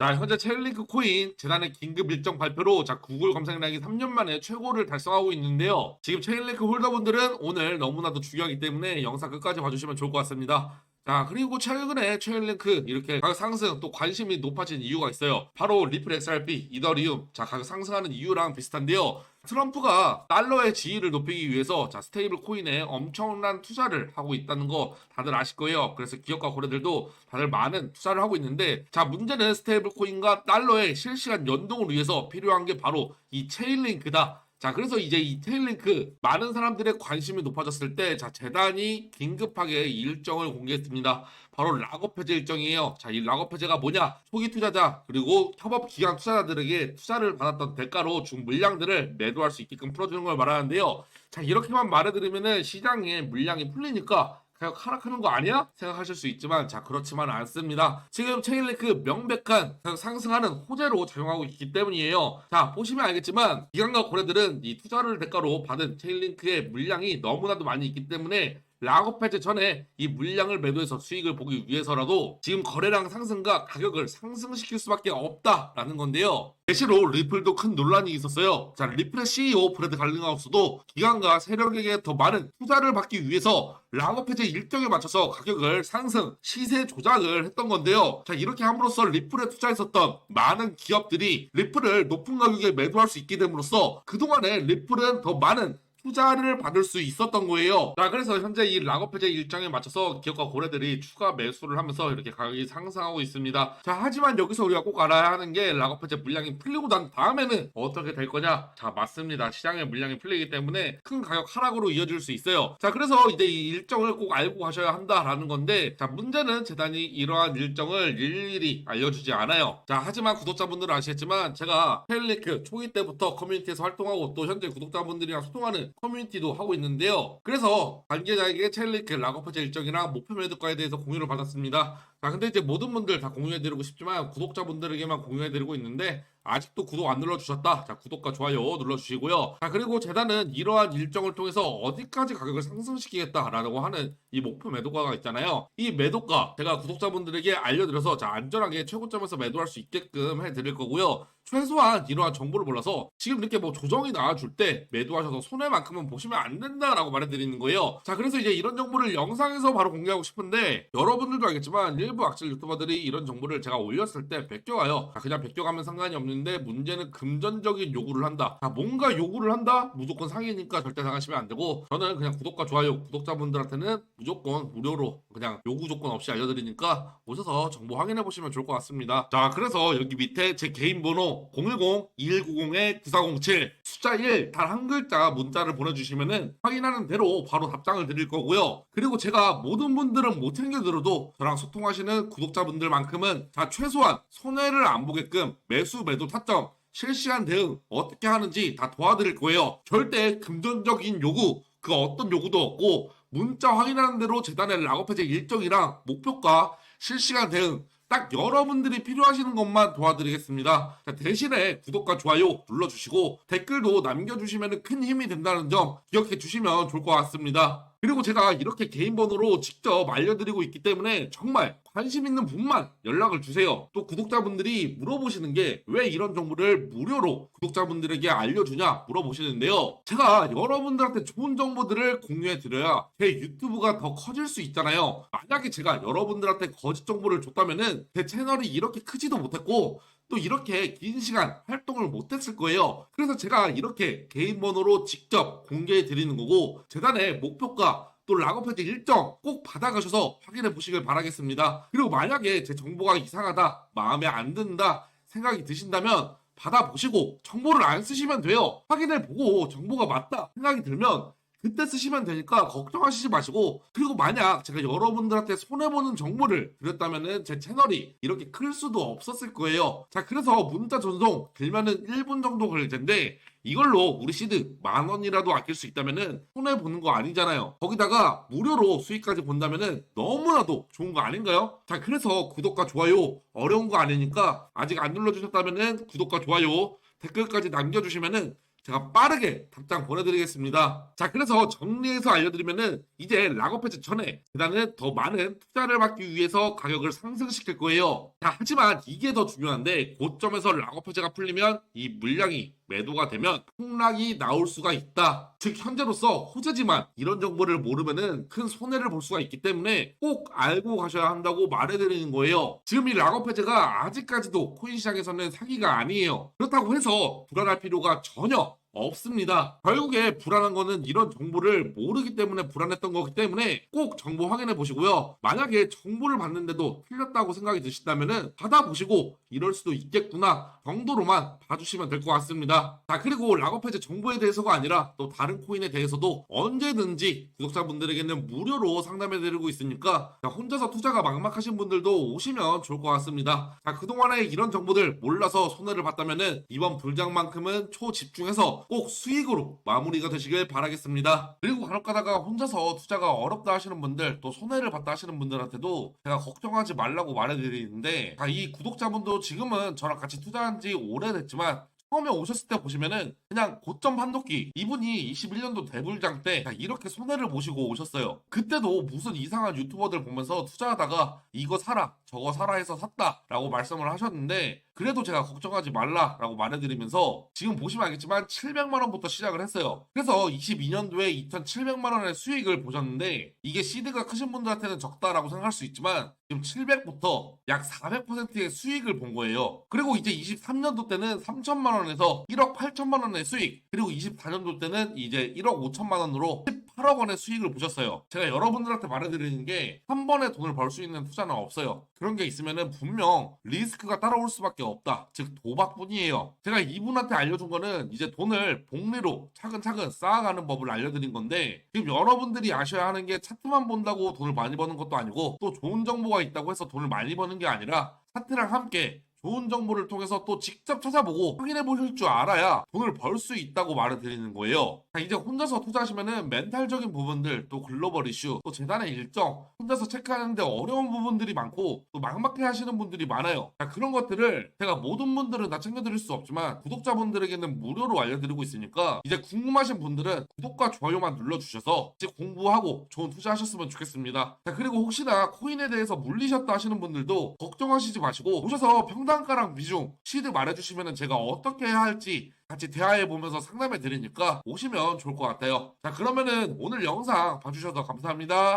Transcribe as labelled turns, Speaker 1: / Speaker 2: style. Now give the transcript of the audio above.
Speaker 1: 자, 현재 체일링크 코인 재단의 긴급 일정 발표로 자, 구글 검색량이 3년 만에 최고를 달성하고 있는데요. 지금 체일링크 홀더분들은 오늘 너무나도 중요하기 때문에 영상 끝까지 봐주시면 좋을 것 같습니다. 자, 그리고 최근에 체일링크 이렇게 가격 상승 또 관심이 높아진 이유가 있어요. 바로 리플 XRP, 이더리움, 자, 가격 상승하는 이유랑 비슷한데요. 트럼프가 달러의 지위를 높이기 위해서 자 스테이블 코인에 엄청난 투자를 하고 있다는 거 다들 아실 거예요. 그래서 기업과 거래들도 다들 많은 투자를 하고 있는데 자 문제는 스테이블 코인과 달러의 실시간 연동을 위해서 필요한 게 바로 이 체인링크다. 자, 그래서 이제 이 테일링크 많은 사람들의 관심이 높아졌을 때, 자, 재단이 긴급하게 이 일정을 공개했습니다. 바로 락업 해제 일정이에요. 자, 이 락업 해제가 뭐냐? 초기 투자자, 그리고 협업 기관 투자자들에게 투자를 받았던 대가로 준 물량들을 매도할 수 있게끔 풀어주는 걸 말하는데요. 자, 이렇게만 말해드리면은 시장에 물량이 풀리니까 가격 하락하는 거 아니야? 생각하실 수 있지만 자 그렇지만 않습니다. 지금 체인링크 명백한 상승하는 호재로 작용하고 있기 때문이에요. 자 보시면 알겠지만 기관과 거래들은 이 투자를 대가로 받은 체인링크의 물량이 너무나도 많이 있기 때문에 락업 해제 전에 이 물량을 매도해서 수익을 보기 위해서라도 지금 거래량 상승과 가격을 상승시킬 수밖에 없다라는 건데요. 대시로 리플도 큰 논란이 있었어요. 자, 리플의 CEO 브래드 갈링하우스도 기관과 세력에게 더 많은 투자를 받기 위해서 락업 해제 일정에 맞춰서 가격을 상승, 시세 조작을 했던 건데요. 자, 이렇게 함으로써 리플에 투자했었던 많은 기업들이 리플을 높은 가격에 매도할 수 있게 됨으로써 그동안에 리플은 더 많은 투자를 받을 수 있었던 거예요. 자, 그래서 현재 이 락업 해제 일정에 맞춰서 기업과 고래들이 추가 매수를 하면서 이렇게 가격이 상승하고 있습니다. 자, 하지만 여기서 우리가 꼭 알아야 하는 게 락업 해제 물량이 풀리고 난 다음에는 어떻게 될 거냐? 자, 맞습니다. 시장의 물량이 풀리기 때문에 큰 가격 하락으로 이어질 수 있어요. 자, 그래서 이제 이 일정을 꼭 알고 가셔야 한다라는 건데, 자, 문제는 재단이 이러한 일정을 일일이 알려주지 않아요. 자, 하지만 구독자분들은 아시겠지만 제가 텔리크 초기 때부터 커뮤니티에서 활동하고 또 현재 구독자분들이랑 소통하는 커뮤니티도 하고 있는데요. 그래서 관계자에게 첼리크 락업해제 일정이랑 목표 매도가에 대해서 공유를 받았습니다. 자, 근데 이제 모든 분들 다 공유해드리고 싶지만 구독자분들에게만 공유해드리고 있는데 아직도 구독 안 눌러주셨다. 자, 구독과 좋아요 눌러주시고요. 자, 그리고 재단은 이러한 일정을 통해서 어디까지 가격을 상승시키겠다라고 하는 이 목표 매도가가 있잖아요. 이 매도가 제가 구독자분들에게 알려드려서 자, 안전하게 최고점에서 매도할 수 있게끔 해드릴 거고요. 최소한 이러한 정보를 몰라서 지금 이렇게 뭐 조정이 나와줄 때 매도하셔서 손해만큼은 보시면 안 된다라고 말해드리는 거예요. 자, 그래서 이제 이런 정보를 영상에서 바로 공개하고 싶은데 여러분들도 알겠지만 일부 악질 유튜버들이 이런 정보를 제가 올렸을 때 베껴가요. 자, 그냥 베껴가면 상관이 없는 데 문제는 금전적인 요구를 한다. 자, 뭔가 요구를 한다? 무조건 상이니까 절대 당하시면 안 되고 저는 그냥 구독과 좋아요 구독자분들한테는 무조건 무료로 그냥 요구 조건 없이 알려드리니까 오셔서 정보 확인해 보시면 좋을 것 같습니다. 자, 그래서 여기 밑에 제 개인 번호 010-2190-9407 숫자 1 단 한 글자 문자를 보내주시면은 확인하는 대로 바로 답장을 드릴 거고요. 그리고 제가 모든 분들은 못 챙겨드려도 저랑 소통하시는 구독자분들만큼은 자 최소한 손해를 안 보게끔 매수 매도 타점 실시간 대응 어떻게 하는지 다 도와드릴 거예요. 절대 금전적인 요구 그 어떤 요구도 없고 문자 확인하는 대로 재단의 락업해제 일정이랑 목표가 실시간 대응 딱 여러분들이 필요하시는 것만 도와드리겠습니다. 자, 대신에 구독과 좋아요 눌러주시고 댓글도 남겨주시면 큰 힘이 된다는 점 기억해 주시면 좋을 것 같습니다. 그리고 제가 이렇게 개인 번호로 직접 알려드리고 있기 때문에 정말 관심 있는 분만 연락을 주세요. 또 구독자분들이 물어보시는 게 왜 이런 정보를 무료로 구독자분들에게 알려주냐 물어보시는데요. 제가 여러분들한테 좋은 정보들을 공유해 드려야 제 유튜브가 더 커질 수 있잖아요. 만약에 제가 여러분들한테 거짓 정보를 줬다면은 제 채널이 이렇게 크지도 못했고 또 이렇게 긴 시간 활동을 못했을 거예요. 그래서 제가 이렇게 개인 번호로 직접 공개해 드리는 거고 재단의 목표가 또 락업해제 일정 꼭 받아가셔서 확인해 보시길 바라겠습니다. 그리고 만약에 제 정보가 이상하다, 마음에 안 든다 생각이 드신다면 받아보시고 정보를 안 쓰시면 돼요. 확인해 보고 정보가 맞다 생각이 들면 그때 쓰시면 되니까 걱정하시지 마시고 그리고 만약 제가 여러분들한테 손해보는 정보를 드렸다면은 제 채널이 이렇게 클 수도 없었을 거예요 자 그래서 문자 전송 길면은 1분 정도 걸릴 텐데 이걸로 우리 시드 만 원이라도 아낄 수 있다면은 손해 보는 거 아니잖아요 거기다가 무료로 수익까지 본다면은 너무나도 좋은 거 아닌가요? 자 그래서 구독과 좋아요 어려운 거 아니니까 아직 안 눌러주셨다면은 구독과 좋아요 댓글까지 남겨주시면은 제가 빠르게 답장 보내드리겠습니다. 자, 그래서 정리해서 알려드리면은 이제 락업해지 전에 재단은 더 많은 투자를 받기 위해서 가격을 상승시킬 거예요. 자, 하지만 이게 더 중요한데 고점에서 락업해지가 풀리면 이 물량이 매도가 되면 폭락이 나올 수가 있다. 즉 현재로서 호재지만 이런 정보를 모르면은 큰 손해를 볼 수가 있기 때문에 꼭 알고 가셔야 한다고 말해드리는 거예요. 지금 이 락업 해제가 아직까지도 코인 시장에서는 사기가 아니에요. 그렇다고 해서 불안할 필요가 전혀 없습니다. 결국에 불안한 거는 이런 정보를 모르기 때문에 불안했던 거기 때문에 꼭 정보 확인해 보시고요. 만약에 정보를 받는데도 틀렸다고 생각이 드신다면은 받아보시고 이럴 수도 있겠구나 정도로만 봐주시면 될 것 같습니다. 자 그리고 락업해제 정보에 대해서가 아니라 또 다른 코인에 대해서도 언제든지 구독자분들에게는 무료로 상담해 드리고 있으니까 자, 혼자서 투자가 막막하신 분들도 오시면 좋을 것 같습니다. 자 그동안에 이런 정보들 몰라서 손해를 봤다면은 이번 불장만큼은 초집중해서 꼭 수익으로 마무리가 되시길 바라겠습니다. 그리고 간혹 가다가 혼자서 투자가 어렵다 하시는 분들 또 손해를 봤다 하시는 분들한테도 제가 걱정하지 말라고 말해드리는데 자, 이 구독자분도 지금은 저랑 같이 투자한 지 오래됐지만 처음에 오셨을 때 보시면은 그냥 고점 한도끼 이분이 21년도 대불장 때 이렇게 손해를 보시고 오셨어요. 그때도 무슨 이상한 유튜버들 보면서 투자하다가 이거 사라 저거 사라 해서 샀다라고 말씀을 하셨는데 그래도 제가 걱정하지 말라라고 말해드리면서 지금 보시면 알겠지만 700만 원부터 시작을 했어요. 그래서 22년도에 2,700만 원의 수익을 보셨는데 이게 시드가 크신 분들한테는 적다라고 생각할 수 있지만 지금 700부터 약 400%의 수익을 본 거예요. 그리고 이제 23년도 때는 3천만 원에서 1억 8천만 원의 수익 그리고 24년도 때는 이제 1억 5천만 원으로 18억 원의 수익을 보셨어요. 제가 여러분들한테 말해드리는 게 한 번에 돈을 벌 수 있는 투자는 없어요. 그런 게 있으면은 분명 리스크가 따라올 수밖에 없다. 즉 도박뿐이에요. 제가 이분한테 알려준 거는 이제 돈을 복리로 차근차근 쌓아가는 법을 알려드린 건데 지금 여러분들이 아셔야 하는 게 차트만 본다고 돈을 많이 버는 것도 아니고 또 좋은 정보가 있다고 해서 돈을 많이 버는 게 아니라 차트랑 함께 좋은 정보를 통해서 또 직접 찾아보고 확인해 보실 줄 알아야 돈을 벌 수 있다고 말을 드리는 거예요. 자, 이제 혼자서 투자하시면은 멘탈적인 부분들, 또 글로벌 이슈, 또 재단의 일정, 혼자서 체크하는데 어려운 부분들이 많고 또 막막해 하시는 분들이 많아요. 자, 그런 것들을 제가 모든 분들은 다 챙겨드릴 수 없지만 구독자분들에게는 무료로 알려드리고 있으니까 이제 궁금하신 분들은 구독과 좋아요만 눌러주셔서 이제 공부하고 좋은 투자하셨으면 좋겠습니다. 자, 그리고 혹시나 코인에 대해서 물리셨다 하시는 분들도 걱정하시지 마시고 오셔서 평 단가랑 비중, 시드 말해주시면 제가 어떻게 해야 할지 같이 대화해 보면서 상담해 드리니까 오시면 좋을 것 같아요. 자, 그러면은 오늘 영상 봐주셔서 감사합니다.